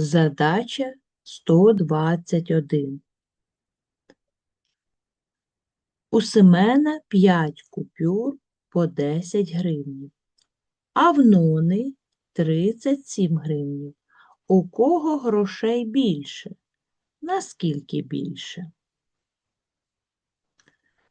Задача 121. У Семена 5 купюр по 10 гривнів, а в Нони 37 гривнів. У кого грошей більше? Наскільки більше?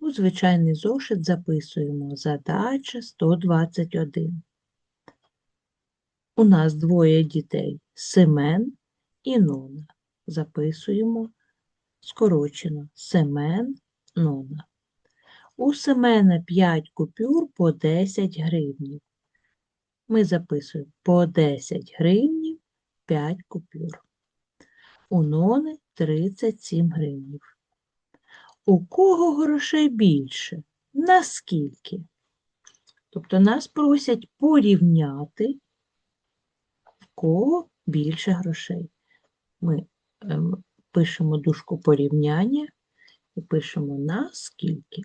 У звичайний зошит записуємо задача 121. У нас двоє дітей Семен і Нона. Записуємо скорочено Семен Нона. У Семена 5 купюр по 10 гривнів. Ми записуємо по 10 гривнів 5 купюр. У Нони 37 гривнів. У кого грошей більше? Наскільки? Тобто нас просять порівняти, кого більше грошей. Ми ем, пишемо дужку порівняння і пишемо наскільки.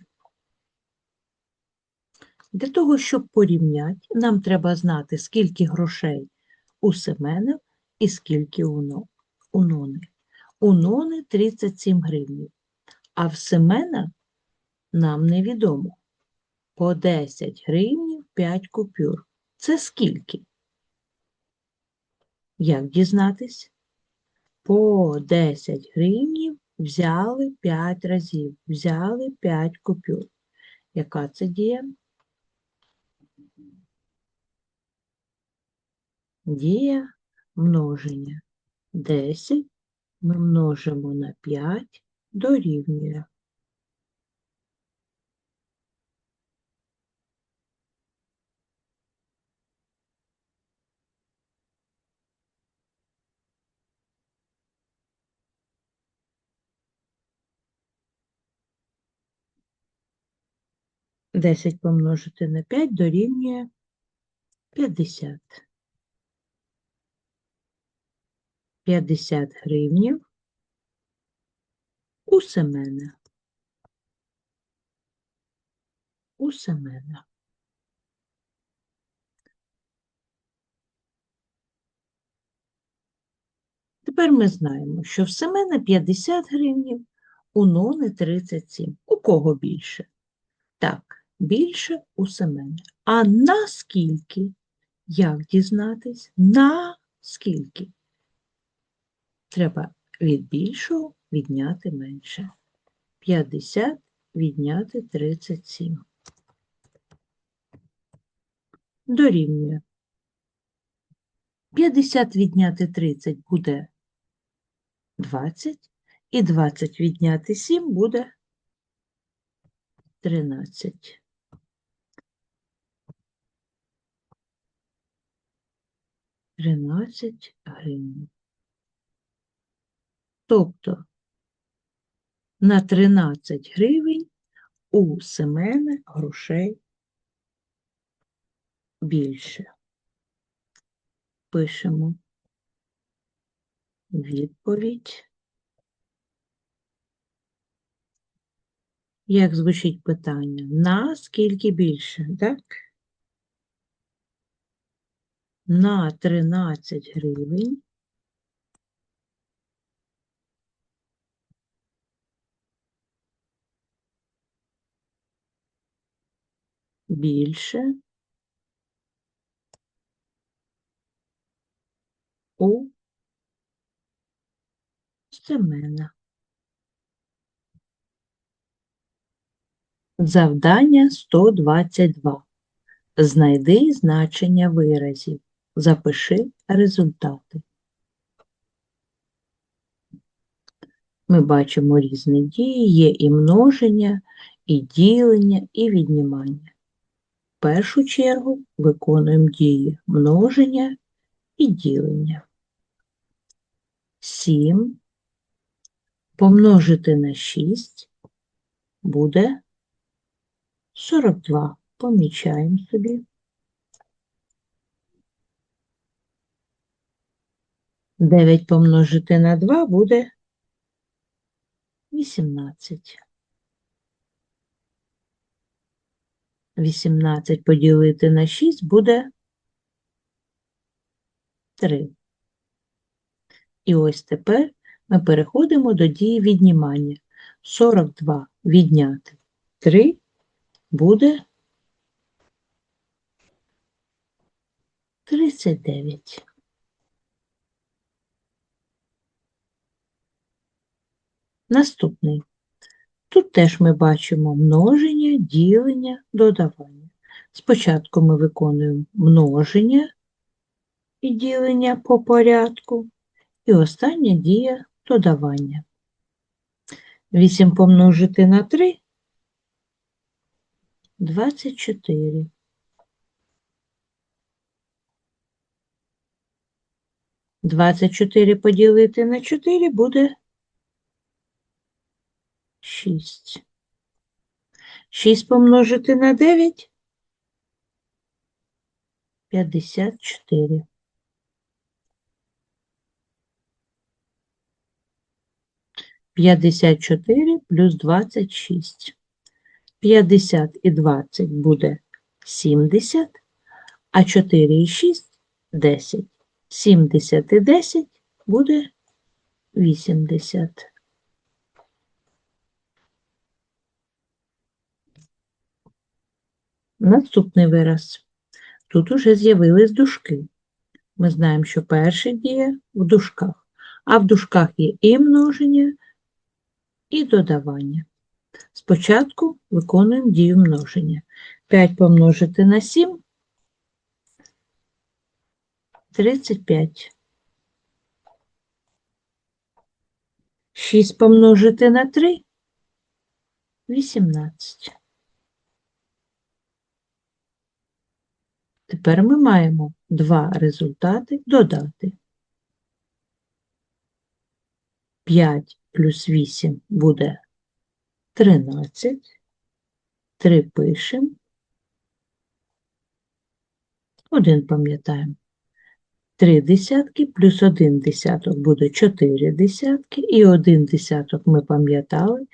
Для того, щоб порівняти, нам треба знати, скільки грошей у Семена і скільки у, Но- Нони. У Нони 37 гривень, а в Семена нам невідомо. По 10 гривнів 5 купюр. Це скільки? Як дізнатись? По 10 гривнів взяли 5 разів. Взяли 5 купюр. Яка це дія? Дія множення. 10 ми множимо на 5 дорівнює. Десять помножити на 5 дорівнює 50. 50 гривнів у Семена. У Семена. Тепер ми знаємо, що в Семена 50 гривнів, у Нони 37. У кого більше? Так, більше у Семена. А на скільки? Як дізнатись? На скільки? Треба від більшого відняти менше. 50 відняти 37. Дорівнює. 50 відняти 30 буде 20, і 20 відняти 7 буде 13. Тринадцять гривень. Тобто на 13 гривень у Семена грошей більше. Пишемо відповідь. Як звучить питання? На скільки більше, так? На 13 гривень більше у Семена. Завдання 122. Знайди значення виразів. Запиши результати. Ми бачимо різні дії, є і множення, і ділення, і віднімання. В першу чергу виконуємо дії множення і ділення. 7 помножити на 6 буде 42. Помічаємо собі. 9 помножити на 2 буде 18. 18 поділити на 6 буде 3. І ось тепер ми переходимо до дії віднімання. 42 відняти 3 буде 39. Наступний. Тут теж ми бачимо множення, ділення, додавання. Спочатку ми виконуємо множення і ділення по порядку, і остання дія додавання. 8 помножити на 3 – 24. Двадцять чотири поділити на чотири буде шість. Шість помножити на дев'ять – п'ятдесят чотири. П'ятдесят чотири плюс двадцять шість. П'ятдесят і двадцять буде сімдесят, а чотири і шість – десять. 70 і 10 буде 80. Наступний вираз. Тут уже з'явились дужки. Ми знаємо, що перша дія в дужках, а в дужках є і множення, і додавання. Спочатку виконуємо дію множення. 5 помножити на 7 35. 6 помножити на 3 – 18. Тепер ми маємо два результати додати. 5 плюс 8 буде 13. 3 пишемо. 1 пам'ятаємо. 3 десятки плюс 1 десяток буде 4 десятки, і 1 десяток ми пам'ятали,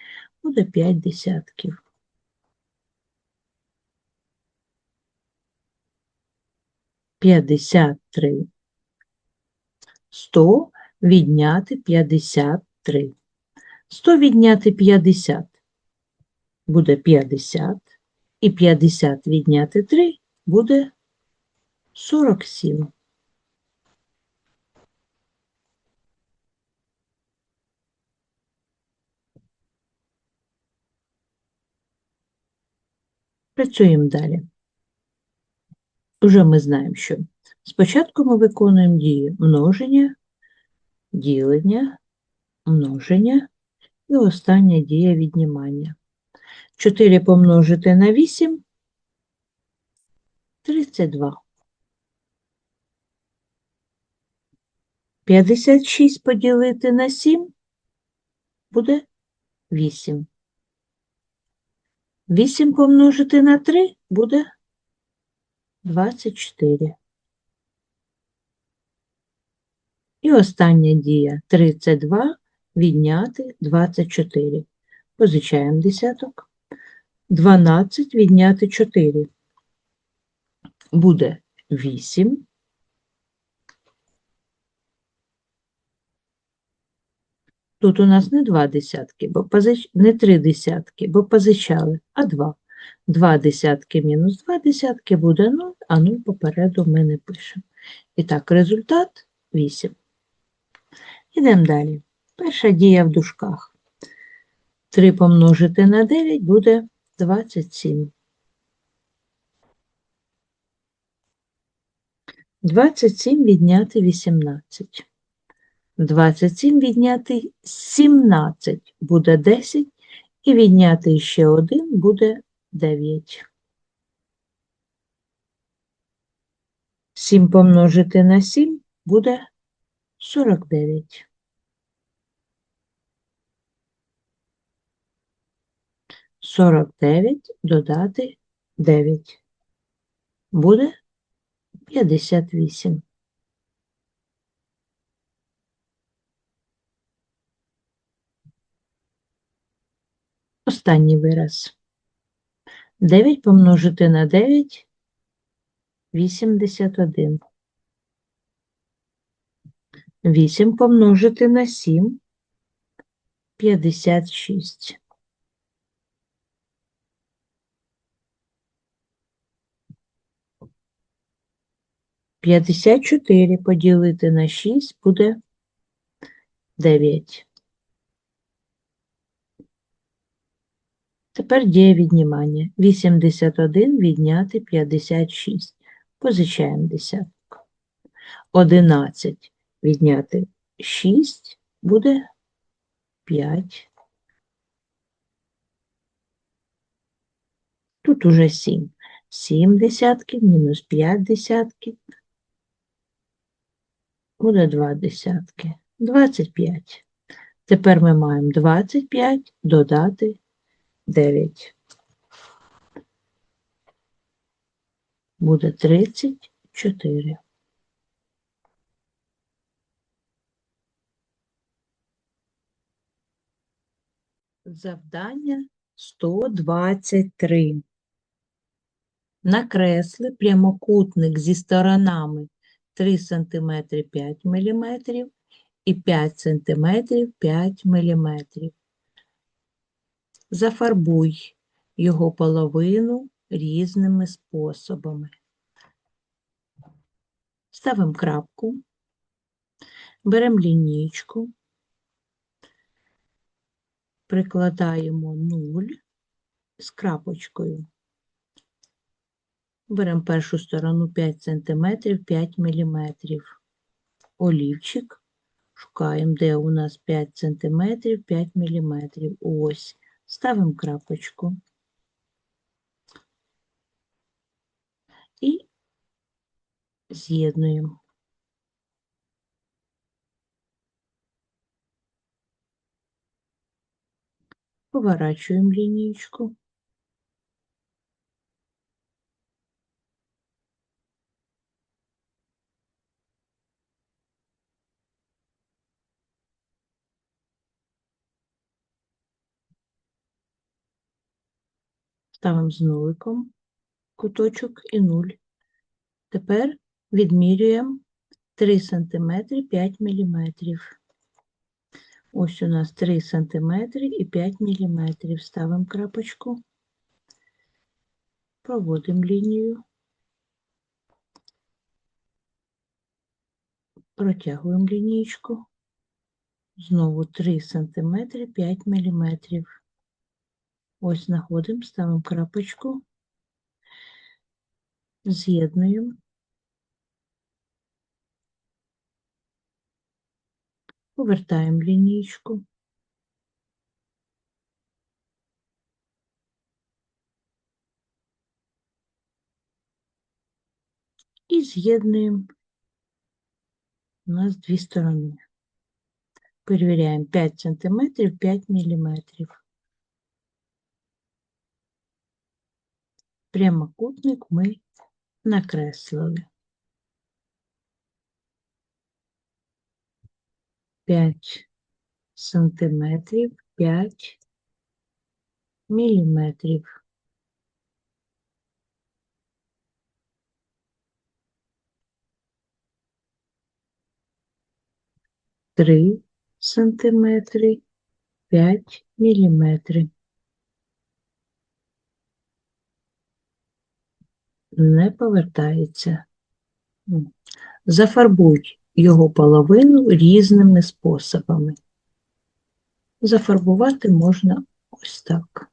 буде 5 десятків. П'ятдесят три. Сто відняти п'ятдесят три. Сто відняти п'ятдесят буде п'ятдесят, і п'ятдесят відняти три буде сорок сім. Працюємо далі. Уже ми знаємо, що спочатку ми виконуємо дії множення, ділення, множення і остання дія віднімання. 4 помножити на 8 – 32. 56 поділити на 7 буде 8. 8 помножити на 3 буде 24. І остання дія 32 відняти 24. Позичаємо десяток. 12 відняти 4. Буде 8. Тут у нас не два десятки, бо позич... не три десятки, бо позичали, а два. Два десятки мінус два десятки буде 0, а 0 попереду ми не пишемо. І так, результат 8. Ідемо далі. Перша дія в дужках. 3 помножити на 9 буде 27. 27 відняти 18. 27 відняти 17 буде 10, і відняти ще 1 буде 9. 7 помножити на 7 буде 49. Сорок дев'ять додати дев'ять. Буде п'ятдесят вісім. Останній вираз. 9 помножити на 9 – 81. 8 помножити на 7 – 56. П'ятдесят чотири поділити на шість буде дев'ять. Тепер діє віднімання. 81 відняти 56. Позичаємо десяток. 11 відняти 6 буде 5. Тут уже 7. 7 десятків мінус 5 десятків. Буде 2 десятки. 25. Тепер ми маємо 25 додати 9. Буде 34. Завдання 123. Накресли прямокутник зі сторонами 3 см 5 мм і 5 см 5 мм. Зафарбуй його половину різними способами. Ставимо крапку, беремо лінійку, прикладаємо 0 з крапочкою. Беремо першу сторону 5 см, 5 мм. Олівчик. Шукаємо, де у нас 5 см, 5 мм. Ось. Ставимо крапочку. І з'єднуємо. Поворачуємо лінійку. Ставимо з нуликом куточок і 0. Тепер відмірюємо 3 см 5 мм. Ось у нас 3 см і 5 мм. Ставимо крапочку, проводимо лінію, протягуємо лінійку. Знову 3 см 5 мм. Ось знаходимо, ставимо крапочку, з'єднуємо. Повертаємо лінійку. І з'єднуємо у нас дві сторони. Перевіряємо 5 см, 5 мм. Прямокутник ми накреслили. 5 сантиметрів, 5 міліметрів. Три сантиметри, 5 міліметрів. Не повертається. Зафарбуй його половину різними способами. Зафарбувати можна ось так.